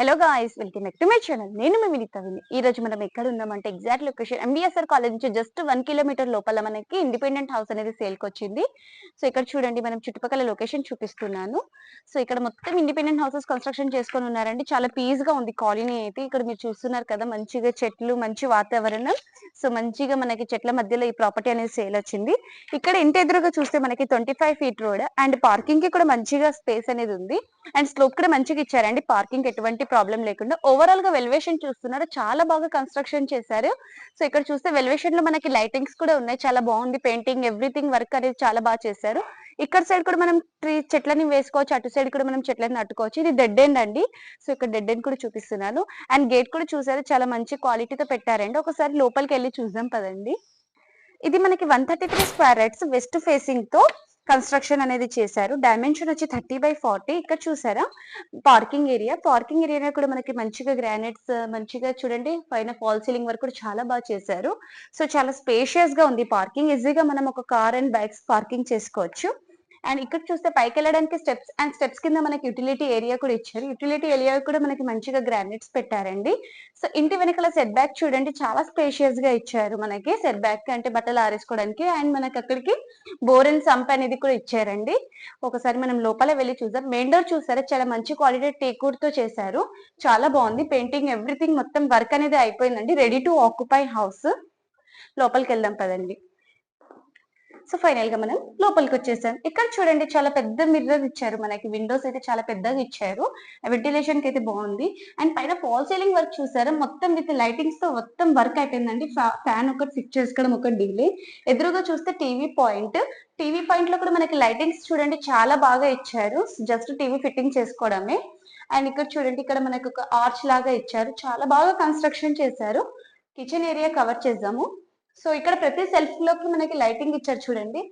Hello guys welcome back to my channel నేను మీ వినీత విని. ఈ రోజు మనం ఎక్కడ ఉన్నామంటే ఎగ్జాక్ట్ లొకేషన్ ఎంబీఎస్ఆర్ కాలేజ్ నుంచి జస్ట్ వన్ కిలోమీటర్ లోపల మనకి ఇండిపెండెంట్ హౌస్ అనేది సేల్కి వచ్చింది సో ఇక్కడ చూడండి మనం చుట్టుపక్కల లొకేషన్ చూపిస్తున్నాను. సో ఇక్కడ మొత్తం ఇండిపెండెంట్ హౌసెస్ కన్స్ట్రక్షన్ చేసుకొని ఉన్నారండి. చాలా పీస్గా ఉంది కాలనీ అయితే. ఇక్కడ మీరు చూస్తున్నారు కదా మంచిగా చెట్లు మంచి వాతావరణం. సో మంచిగా మనకి చెట్ల మధ్యలో ఈ ప్రాపర్టీ అనేది సేల్ వచ్చింది. ఇక్కడ ఇంటి ఎదురుగా చూస్తే మనకి twenty five feet road and పార్కింగ్కి కూడా మంచిగా స్పేస్ అనేది ఉంది. అండ్ స్లోప్ కూడా మంచిగా ఇచ్చారండి. పార్కింగ్ ఎటువంటి ప్రాబ్లం లేకుండా ఓవరాల్గా వెల్వేషన్ చూస్తున్నారు. చాలా బాగా కన్స్ట్రక్షన్ చేశారు. సో ఇక్కడ చూస్తే వెల్వేషన్లో మనకి లైటింగ్స్ కూడా ఉన్నాయి. చాలా బాగుంది. పెయింటింగ్ ఎవ్రీథింగ్ వర్క్ అనేది చాలా బాగా చేశారు. ఇక్కడ సైడ్ కూడా మనం ట్రీ చెట్లని వేసుకోవచ్చు. అటు సైడ్ కూడా మనం చెట్లని నట్టుకోవచ్చు ఇది డెడ్ ఎండ్ అండి. సో ఇక్కడ డెడ్ ఎండ్ కూడా చూపిస్తున్నాను. అండ్ గేట్ కూడా చూసారు. చాలా మంచి క్వాలిటీతో పెట్టారండి. ఒకసారి లోపలికి వెళ్ళి చూద్దాం పదండి. ఇది మనకి one thirty three square yards west ఫేసింగ్తో construction అనేది చేశారు. డైమెన్షన్ వచ్చి థర్టీ బై ఫార్టీ ఇక్కడ చూసారా? పార్కింగ్ ఏరియా పార్కింగ్ ఏరియా కూడా మనకి మంచిగా గ్రానైట్స్ మంచిగా చూడండి. పైన ఫాల్ సీలింగ్ వరకు కూడా చాలా బాగా చేశారు. సో చాలా స్పేషియస్గా ఉంది. పార్కింగ్ ఈజీగా మనం ఒక కార్ అండ్ బైక్స్ పార్కింగ్ చేసుకోవచ్చు. అండ్ ఇక్కడ చూస్తే పైకి వెళ్ళడానికి స్టెప్స్ అండ్ స్టెప్స్ కింద మనకి యుటిలిటీ ఏరియా కూడా ఇచ్చారు. యుటిలిటీ ఏరియా కూడా మనకి మంచిగా గ్రానైట్స్ పెట్టారండి. సో ఇంటి వెనకాల సెట్ బ్యాక్ చూడండి. చాలా స్పేషియస్గా ఇచ్చారు మనకి సెట్ బ్యాక్ అంటే బట్టలు ఆరేసుకోవడానికి. అండ్ మనకి అక్కడికి బోర్ అండ్ సంప్ అనేది కూడా ఇచ్చారండి. ఒకసారి మనం లోపల వెళ్ళి చూద్దాం. మెయిన్ డోర్ చూసారా? చాలా మంచి క్వాలిటీ టేక్వుడ్తో చేశారు. చాలా బాగుంది. పెయింటింగ్ ఎవ్రీథింగ్ మొత్తం వర్క్ అనేది అయిపోయిందండి. రెడీ టు ఆక్యుపై హౌస్ లోపలికి వెళ్దాం పదండి. సో ఫైనల్గా మనం లోపలికి వచ్చేసాం. ఇక్కడ చూడండి చాలా పెద్ద మిర్రర్ ఇచ్చారు మనకి. విండోస్ అయితే చాలా పెద్దగా ఇచ్చారు. వెంటిలేషన్కి అయితే బాగుంది. అండ్ పైన ఫాల్ సీలింగ్ వర్క్ చూసారా? మొత్తం విత్ లైటింగ్స్తో మొత్తం వర్క్ అయిపోయిందండి. ఫ్యాన్ ఒకటి ఫిక్స్ చేసుకోవడం ఒక డిలే ఎదురుగా చూస్తే టీవీ పాయింట్ టీవీ పాయింట్లో కూడా మనకి లైటింగ్స్ చూడండి చాలా బాగా ఇచ్చారు. జస్ట్ టీవీ ఫిట్టింగ్ చేసుకోవడమే. అండ్ ఇక్కడ చూడండి ఇక్కడ మనకి ఒక ఆర్చ్ లాగా ఇచ్చారు. చాలా బాగా కన్స్ట్రక్షన్ చేశారు. కిచెన్ ఏరియా కవర్ చేద్దాము సో ఇక్కడ ప్రతి సెల్ఫ్లోకి మనకి లైటింగ్ ఇచ్చారు చూడండి.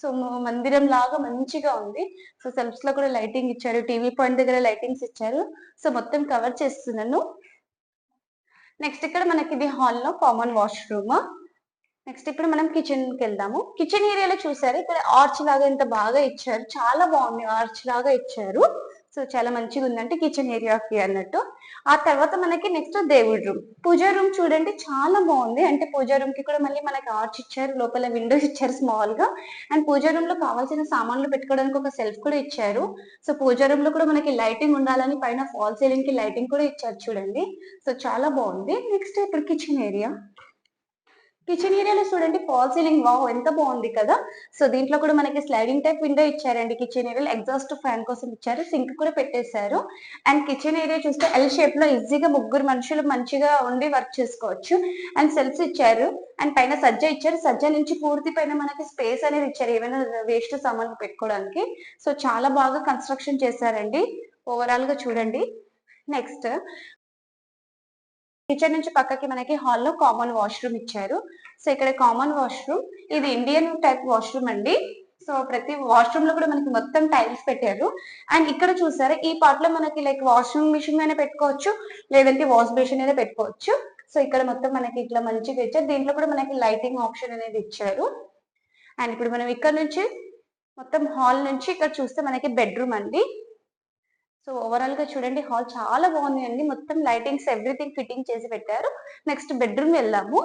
సో మందిరం లాగా మంచిగా ఉంది. సో సెల్ఫ్స్లో కూడా లైటింగ్ ఇచ్చారు టీవీ పాయింట్ దగ్గర లైటింగ్స్ ఇచ్చారు. సో మొత్తం కవర్ చేస్తున్నాను. నెక్స్ట్ ఇక్కడ మనకి ఇది హాల్లో కామన్ వాష్రూమ్ నెక్స్ట్ ఇప్పుడు మనం కిచెన్కి వెళ్దాము. కిచెన్ ఏరియాలో చూసారు? ఇక్కడ ఆర్చ్ లాగా ఇంత బాగా ఇచ్చారు. చాలా బాగుంది. ఆర్చ్ లాగా ఇచ్చారు. సో చాలా మంచిగా ఉందంటే కిచెన్ ఏరియాకి అన్నట్టు. ఆ తర్వాత మనకి నెక్స్ట్ దేవుడి రూమ్ పూజా రూమ్ చూడండి చాలా బాగుంది. అంటే పూజా రూమ్కి కూడా మళ్ళీ మనకి ఆర్చ్ ఇచ్చారు లోపల విండోస్ ఇచ్చారు స్మాల్గా. అండ్ పూజా రూమ్లో కావాల్సిన సామాన్లు పెట్టుకోవడానికి ఒక సెల్ఫ్ కూడా ఇచ్చారు. సో పూజా రూమ్లో కూడా మనకి లైటింగ్ ఉండాలని పైన ఫాల్ సీలింగ్కి లైటింగ్ కూడా ఇచ్చారు చూడండి. సో చాలా బాగుంది. నెక్స్ట్ ఇప్పుడు కిచెన్ ఏరియా కిచెన్ ఏరియాలో చూడండి ఫాల్ సీలింగ్ వావ్ ఎంత బాగుంది కదా. సో దీంట్లో కూడా మనకి స్లైడింగ్ టైప్ విండో ఇచ్చారండి. కిచెన్ ఏరియాలో ఎగ్జాస్ట్ ఫ్యాన్ కోసం ఇచ్చారు. సింక్ కూడా పెట్టేశారు. అండ్ కిచెన్ ఏరియా చూస్తే ఎల్ షేప్లో ఈజీగా ముగ్గురు మనుషులు మంచిగా ఉండి వర్క్ చేసుకోవచ్చు. అండ్ సెల్ఫ్స్ ఇచ్చారు. అండ్ పైన సజ్జ ఇచ్చారు. సజ్జ నుంచి పూర్తి పైన మనకి స్పేస్ అనేది ఇచ్చారు. ఏమైనా వేస్ట్ సామాన్లు పెట్టుకోవడానికి. సో చాలా బాగా కన్స్ట్రక్షన్ చేశారండి. ఓవరాల్గా చూడండి. నెక్స్ట్ కిచెన్ నుంచి పక్కకి మనకి హాల్లో కామన్ వాష్రూమ్ ఇచ్చారు. సో ఇక్కడ కామన్ వాష్రూమ్ ఇది ఇండియన్ టైప్ వాష్రూమ్ అండి. సో ప్రతి వాష్రూమ్లో కూడా మనకి మొత్తం టైల్స్ పెట్టారు. అండ్ ఇక్కడ చూసారా ఈ పార్ట్లో మనకి లైక్ వాషింగ్ మిషన్ అయినా పెట్టుకోవచ్చు లేదంటే వాష్ బేసిన్ అయినా పెట్టుకోవచ్చు. సో ఇక్కడ మొత్తం మనకి ఇట్లా మంచిగా ఇచ్చారు. దీంట్లో కూడా మనకి లైటింగ్ ఆప్షన్ అనేది ఇచ్చారు. అండ్ ఇప్పుడు మనం ఇక్కడ నుంచి మొత్తం హాల్ నుంచి ఇక్కడ చూస్తే మనకి బెడ్రూమ్ అండి. సో ఓవరాల్గా చూడండి హాల్ చాలా బాగుంది అండి మొత్తం లైటింగ్స్ ఎవ్రీథింగ్ ఫిట్టింగ్ చేసి పెట్టారు. నెక్స్ట్ బెడ్రూమ్ వెళ్దాము.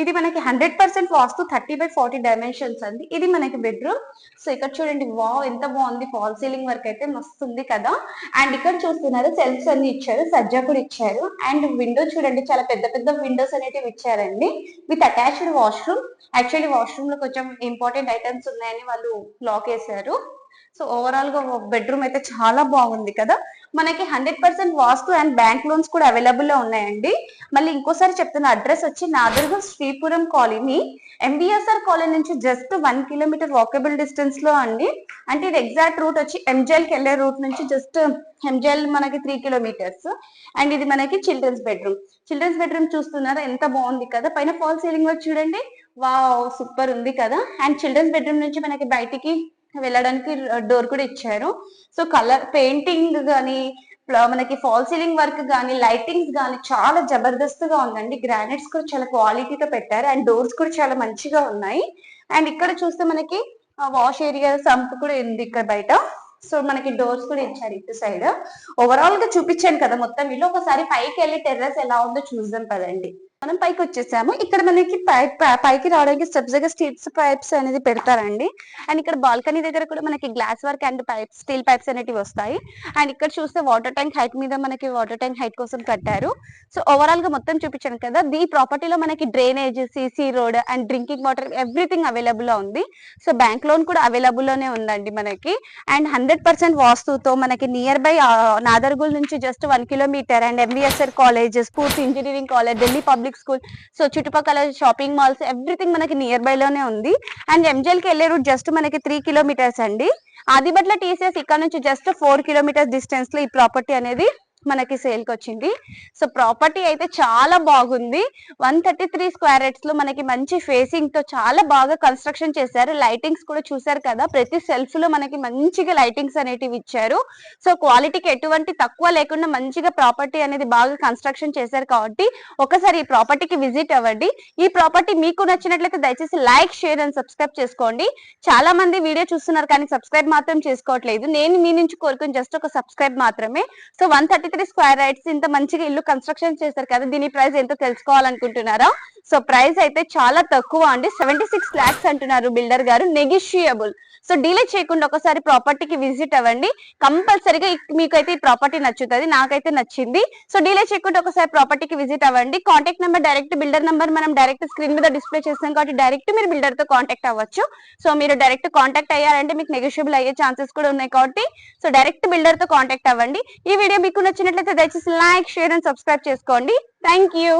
ఇది మనకి hundred percent vastu thirty by forty dimensions అండి. ఇది మనకి బెడ్రూమ్ సో ఇక్కడ చూడండి వావ్ ఎంత బాగుంది. ఫాల్ సీలింగ్ వర్క్ అయితే మస్తు ఉంది కదా. అండ్ ఇక్కడ చూస్తున్నారు సెల్ఫ్స్ అన్ని ఇచ్చారు సజ్జా కూడా ఇచ్చారు. అండ్ విండో చూడండి చాలా పెద్ద పెద్ద విండోస్ అనేటివి ఇచ్చారండి. విత్ అటాచ్డ్ వాష్రూమ్ యాక్చువల్లీ వాష్రూమ్లో కొంచెం ఇంపార్టెంట్ ఐటమ్స్ ఉన్నాయని వాళ్ళు లాక్ వేశారు సో ఓవరాల్గా బెడ్రూమ్ అయితే చాలా బాగుంది కదా. మనకి hundred percent vastu and bank loans కూడా అవైలబుల్లో ఉన్నాయండి. మళ్ళీ ఇంకోసారి చెప్తున్న అడ్రస్ వచ్చి నాదర్గా శ్రీపురం కాలనీ. ఎంబీఎస్ఆర్ కాలనీ నుంచి జస్ట్ వన్ కిలోమీటర్ వాకబుల్ డిస్టెన్స్లో అండి. అంటే ఇది ఎగ్జాక్ట్ రూట్ వచ్చి ఎంజల్కి వెళ్ళే రూట్ నుంచి జస్ట్ ఎంజల్ మనకి త్రీ కిలోమీటర్స్ అండ్ ఇది మనకి చిల్డ్రన్స్ బెడ్రూమ్ చిల్డ్రన్స్ బెడ్రూమ్ చూస్తున్నారా? ఎంత బాగుంది కదా. పైన ఫాల్ సీలింగ్ వచ్చి చూడండి. వావ్ సూపర్ ఉంది కదా. అండ్ చిల్డ్రన్స్ బెడ్రూమ్ నుంచి మనకి బయటికి వెళ్ళడానికి డోర్ కూడా ఇచ్చారు. సో కలర్ పెయింటింగ్ కానీ మనకి ఫాల్ సీలింగ్ వర్క్ కానీ లైటింగ్స్ కానీ చాలా జబర్దస్త్గా ఉందండి. గ్రానైట్స్ కూడా చాలా క్వాలిటీతో పెట్టారు. అండ్ డోర్స్ కూడా చాలా మంచిగా ఉన్నాయి. అండ్ ఇక్కడ చూస్తే మనకి వాష్ ఏరియా సంప్ కూడా ఉంది ఇక్కడ బయట. సో మనకి డోర్స్ కూడా ఇచ్చారు ఇటు సైడ్. ఓవరాల్గా చూపించాను కదా మొత్తం ఇల్లు ఒకసారి పైకి వెళ్ళి టెర్రస్ ఎలా ఉందో చూద్దాం పదండి. మనం పైకి వచ్చేసాము. ఇక్కడ మనకి పై- పైకి రావడానికి స్టెప్స్ దగ్గర స్టీల్స్ పైప్స్ అనేది పెడతారండి. అండ్ ఇక్కడ బాల్కనీ దగ్గర కూడా మనకి glass work and pipes steel pipes అనేటివి వస్తాయి. అండ్ ఇక్కడ చూస్తే వాటర్ ట్యాంక్ హైట్ మీద మనకి వాటర్ ట్యాంక్ హైట్ కోసం కట్టారు. సో ఓవరాల్గా మొత్తం చూపించాను కదా ఈ ప్రాపర్టీలో మనకి drainage CC road and drinking water everything అవైలబుల్లో ఉంది. సో బ్యాంక్ లోన్ కూడా అవైలబుల్లోనే ఉందండి మనకి. అండ్ హండ్రెడ్ పర్సెంట్ వాస్తుతో మనకి నియర్ బై నాదర్గుల్ నుంచి just one kilometre and MBSR college sports engineering college Delhi public school so చుట్టుపక్కల షాపింగ్ మాల్స్ ఎవ్రీథింగ్ మనకి near by లోనే ఉంది. అండ్ ఎంజల్కి వెళ్ళే రూట్ జస్ట్ మనకి త్రీ కిలోమీటర్స్ అండి. ఆదిబట్ల టీసీఎస్ ఇక్కడ నుంచి జస్ట్ ఫోర్ కిలోమీటర్స్ డిస్టెన్స్లో ఈ ప్రాపర్టీ అనేది మనకి సేల్కి వచ్చింది. సో ప్రాపర్టీ అయితే చాలా బాగుంది. వన్ థర్టీ త్రీ స్క్వేర్ యార్డ్స్లో మనకి మంచి ఫేసింగ్తో చాలా బాగా కన్స్ట్రక్షన్ చేశారు. లైటింగ్స్ కూడా చూసారు కదా? ప్రతి సెల్ఫ్లో మనకి మంచిగా లైటింగ్స్ అనేటివి ఇచ్చారు. సో క్వాలిటీకి ఎటువంటి తక్కువ లేకుండా మంచిగా ప్రాపర్టీ అనేది బాగా కన్స్ట్రక్షన్ చేశారు కాబట్టి ఒకసారి ఈ ప్రాపర్టీకి విజిట్ అవ్వండి. ఈ ప్రాపర్టీ మీకు నచ్చినట్లయితే దయచేసి లైక్ షేర్ అండ్ సబ్స్క్రైబ్ చేసుకోండి. చాలా మంది వీడియో చూస్తున్నారు కానీ సబ్స్క్రైబ్ మాత్రం చేసుకోవట్లేదు. నేను మీ నుంచి కోరుకుని జస్ట్ ఒక సబ్స్క్రైబ్ మాత్రమే. So one thirty three square yards ఇంత మంచిగా ఇల్లు కన్స్ట్రక్షన్ చేశారు కదా దీని ప్రైస్ ఎంతో తెలుసుకోవాలనుకుంటున్నారా? సో ప్రైస్ అయితే చాలా తక్కువ అండి. సెవెంటీ సిక్స్ లాక్స్ అంటున్నారు బిల్డర్ గారు నెగిషియబుల్ సో డీలే చేయకుండా ఒకసారి ప్రాపర్టీకి విజిట్ అవ్వండి. కంపల్సరీగా మీకైతే ఈ ప్రాపర్టీ నచ్చుతుంది నాకైతే నచ్చింది. సో డీలే చేయకుండా ఒకసారి ప్రాపర్టీకి విజిట్ అవ్వండి. Contact number direct builder number మనం డైరెక్ట్ స్క్రీన్ మీద డిస్ప్లే చేస్తాం కాబట్టి డైరెక్ట్ మీరు బిల్డర్తో కాంటాక్ట్ అవ్వచ్చు. సో మీరు డైరెక్ట్ కాంటాక్ట్ అయ్యారంటే మీకు నెగిషియబుల్ అయ్యే ఛాన్సెస్ కూడా ఉన్నాయి కాబట్టి. సో డైరెక్ట్ బిల్డర్తో కాంటాక్ట్ అవ్వండి. ఈ వీడియో మీకు నచ్చినట్లయితే దయచేసి లైక్ షేర్ అండ్ సబ్స్క్రైబ్ చేసుకోండి. Thank you